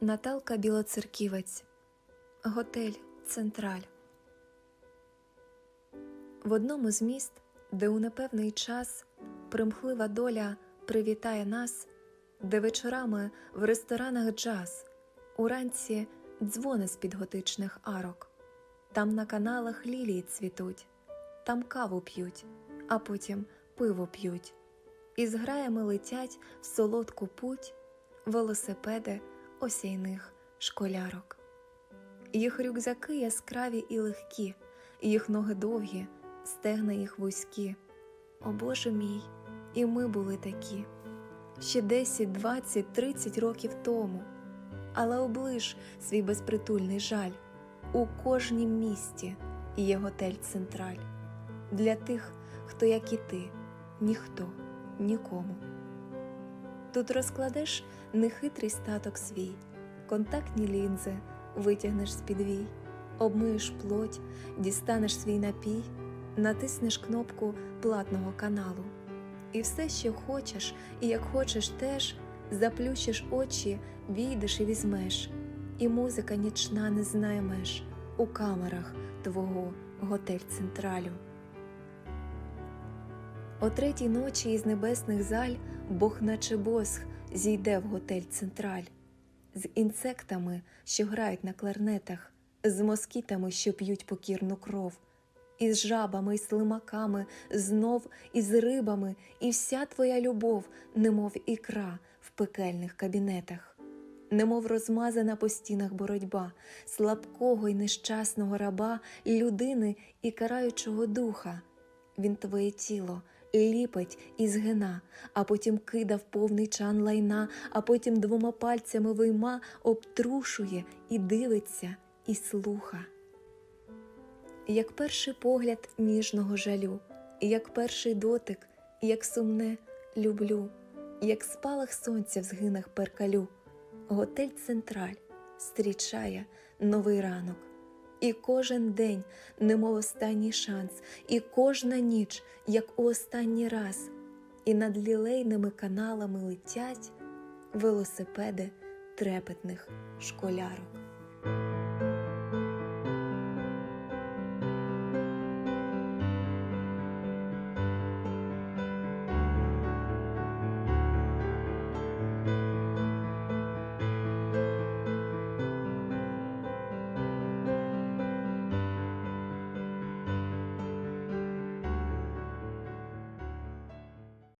Наталка Білоцерківець, Готель Централь. В одному з міст, де у непевний час примхлива доля привітає нас, де вечорами в ресторанах джаз, уранці дзвони з-під готичних арок, там на каналах лілії цвітуть, там каву п'ють, а потім пиво п'ють, і з граями летять в солодку путь велосипеди осяйних школярок. Їх рюкзаки яскраві і легкі, їх ноги довгі, стегна їх вузькі. О Боже мій, і ми були такі ще 10, 20, 30 років тому. Але облиш свій безпритульний жаль. У кожнім місті є готель Централь для тих, хто, як і ти, ніхто, нікому. Тут розкладеш нехитрий статок свій, контактні лінзи витягнеш з підвій, обмиєш плоть, дістанеш свій напій, натиснеш кнопку платного каналу. І все, що хочеш, і як хочеш теж, заплющиш очі, війдеш і візьмеш, і музика нічна не знає меж у камерах твого готель централю. О третій ночі із небесних заль Бог наче босх зійде в готель Централь з інсектами, що грають на кларнетах, з москітами, що п'ють покірну кров, із жабами, і слимаками, знов із рибами, і вся твоя любов, немов ікра в пекельних кабінетах. Немов розмазана по стінах боротьба слабкого й нещасного раба, людини і караючого духа. Він твоє тіло ліпить і згина, а потім кидав повний чан лайна, а потім двома пальцями вийма обтрушує і дивиться, і слуха. Як перший погляд ніжного жалю, як перший дотик, як сумне люблю, як спалах сонця в згинах перкалю, готель Централь зустрічає новий ранок. І кожен день, немов останній шанс, і кожна ніч, як у останній раз, і над лілейними каналами летять велосипеди трепетних школярок.